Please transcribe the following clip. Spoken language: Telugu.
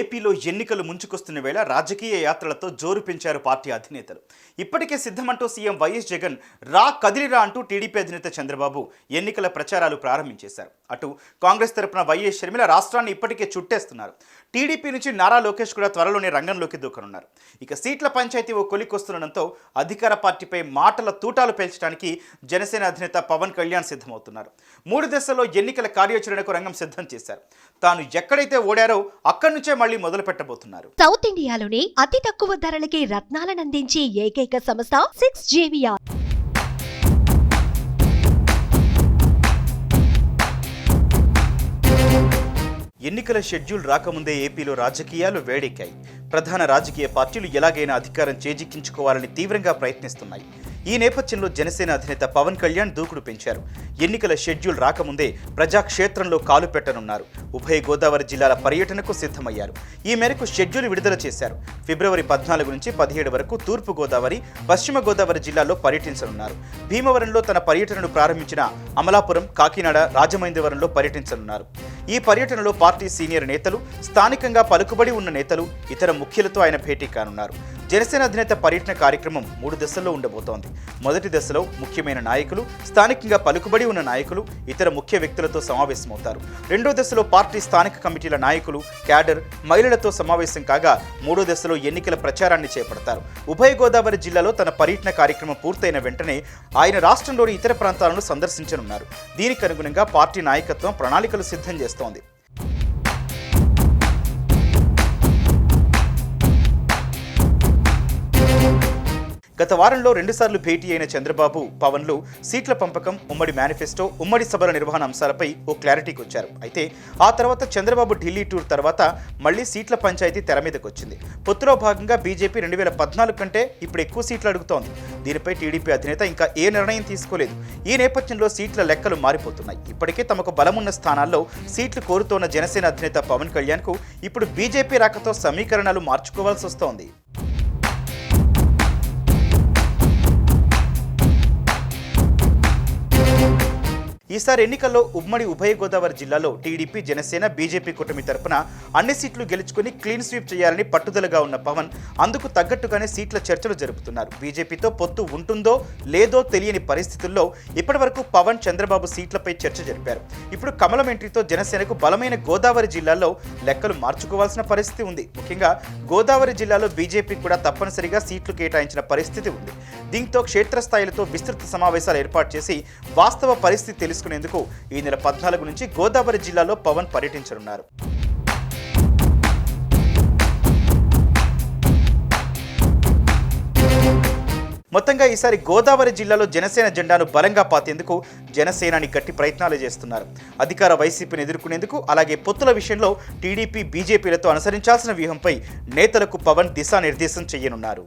ఏపీలో ఎన్నికలు ముంచుకొస్తున్న వేళ రాజకీయ యాత్రలతో జోరు పెంచారు పార్టీ అధినేతలు. ఇప్పటికే సిద్ధమంటూ సీఎం వైఎస్ జగన్ రా కదిలిరా అంటూ టీడీపీ అధినేత చంద్రబాబు ఎన్నికల ప్రచారాలు ప్రారంభించేశారు. అటు కాంగ్రెస్ తరపున వైఎస్ షర్మిల రాష్ట్రాన్ని ఇప్పటికే చుట్టేస్తున్నారు. టీడీపీ నుంచి నారా లోకేష్ కూడా త్వరలోనే రంగంలోకి దూకనున్నారు. ఇక సీట్ల పంచాయతీ ఓ కొలికొస్తుండడంతో అధికార పార్టీపై మాటల తూటాలు పేల్చడానికి జనసేన అధినేత పవన్ కళ్యాణ్ సిద్ధమవుతున్నారు. మూడు దశల్లో ఎన్నికల కార్యాచరణకు రంగం సిద్ధం చేశారు. తాను ఎక్కడైతే ఓడారో అక్కడి నుంచే మళ్ళీ మొదలు పెట్టబోతున్నారు. సౌత్ ఇండియాలోనే అతి తక్కువ ధరలకి రత్నాలనందించే ఏకైక సంస్థ సిక్స్ జేవియా ఎన్నికల షెడ్యూల్ రాకముందే ఏపీలో రాజకీయాలు వేడెక్కాయి. ప్రధాన రాజకీయ పార్టీలు ఎలాగైనా అధికారం చేజిక్కించుకోవాలని తీవ్రంగా ప్రయత్నిస్తున్నాయి. ఈ నేపథ్యంలో జనసేన అధినేత పవన్ కళ్యాణ్ దూకుడు పెంచారు. ఎన్నికల షెడ్యూల్ రాకముందే ప్రజాక్షేత్రంలో కాలు పెట్టనున్నారు. ఉభయ గోదావరి జిల్లాల పర్యటనకు సిద్ధమయ్యారు. ఈ మేరకు షెడ్యూల్ విడుదల చేశారు. ఫిబ్రవరి పద్నాలుగు నుంచి పదిహేడు వరకు తూర్పు గోదావరి పశ్చిమ గోదావరి జిల్లాలో పర్యటించనున్నారు. భీమవరంలో తన పర్యటనను ప్రారంభించిన అమలాపురం కాకినాడ రాజమహేంద్రవరంలో పర్యటించనున్నారు. ఈ పర్యటనలో పార్టీ సీనియర్ నేతలు స్థానికంగా పలుకుబడి ఉన్న నేతలు ఇతర ముఖ్యులతో ఆయన భేటీ కానున్నారు. జనసేన అధినేత పర్యటన కార్యక్రమం మూడు దశల్లో ఉండబోతోంది. మొదటి దశలో ముఖ్యమైన నాయకులు స్థానికంగా పలుకుబడి ఉన్న నాయకులు ఇతర ముఖ్య వ్యక్తులతో సమావేశమవుతారు. రెండో దశలో పార్టీ స్థానిక కమిటీల నాయకులు క్యాడర్ మహిళలతో సమావేశం కాగా మూడో దశలో ఎన్నికల ప్రచారాన్ని చేపడతారు. ఉభయ గోదావరి జిల్లాలో తన పర్యటన కార్యక్రమం పూర్తయిన వెంటనే ఆయన రాష్ట్రంలోని ఇతర ప్రాంతాలను సందర్శించనున్నారు. దీనికి అనుగుణంగా పార్టీ నాయకత్వం ప్రణాళికలు సిద్ధం చేస్తోంది. గత వారంలో రెండుసార్లు భేటీ అయిన చంద్రబాబు పవన్లు సీట్ల పంపకం ఉమ్మడి మేనిఫెస్టో ఉమ్మడి సభల నిర్వహణ అంశాలపై ఓ క్లారిటీకి వచ్చారు. అయితే ఆ తర్వాత చంద్రబాబు ఢిల్లీ టూర్ తర్వాత మళ్ళీ సీట్ల పంచాయతీ తెర మీదకి వచ్చింది పొత్తులో భాగంగా బీజేపీ రెండు వేల పద్నాలుగు కంటే ఇప్పుడు ఎక్కువ సీట్లు అడుగుతోంది. దీనిపై టీడీపీ అధినేత ఇంకా ఏ నిర్ణయం తీసుకోలేదు. ఈ నేపథ్యంలో సీట్ల లెక్కలు మారిపోతున్నాయి. ఇప్పటికే తమకు బలమున్న స్థానాల్లో సీట్లు కోరుతోన్న జనసేన అధినేత పవన్ కళ్యాణ్కు ఇప్పుడు బీజేపీ రాకతో సమీకరణాలు మార్చుకోవాల్సి వస్తోంది ఈసారి ఎన్నికల్లో ఉమ్మడి ఉభయ గోదావరి జిల్లాలో టీడీపీ జనసేన బీజేపీ కూటమి తరపున అన్ని సీట్లు గెలుచుకుని క్లీన్ స్వీప్ చేయాలని పట్టుదలగా ఉన్న పవన్ అందుకు తగ్గట్టుగానే సీట్ల చర్చలు జరుపుతున్నారు. బీజేపీతో పొత్తు ఉంటుందో లేదో తెలియని పరిస్థితుల్లో ఇప్పటివరకు పవన్ చంద్రబాబు సీట్లపై చర్చ జరిపారు. ఇప్పుడు కమలం ఎంట్రీతో జనసేనకు బలమైన గోదావరి జిల్లాలో లెక్కలు మార్చుకోవాల్సిన పరిస్థితి ఉంది. ముఖ్యంగా గోదావరి జిల్లాలో బీజేపీ కూడా తప్పనిసరిగా సీట్లు కేటాయించిన పరిస్థితి ఉంది. దీంతో క్షేత్రస్థాయిలతో విస్తృత సమావేశాలు ఏర్పాటు చేసి వాస్తవ పరిస్థితి తెలుసుకునేందుకు ఈ నెల పద్నాలుగు నుంచి గోదావరి జిల్లాలో పవన్ పర్యటించనున్నారు. మొత్తంగా ఈసారి గోదావరి జిల్లాలో జనసేన జెండాను బలంగా పాతేందుకు జనసేనాని గట్టి ప్రయత్నాలు చేస్తున్నారు. అధికార వైసీపీని ఎదుర్కొనేందుకు అలాగే పొత్తుల విషయంలో టీడీపీ బీజేపీలతో అనుసరించాల్సిన వ్యూహంపై నేతలకు పవన్ దిశానిర్దేశం చేయనున్నారు.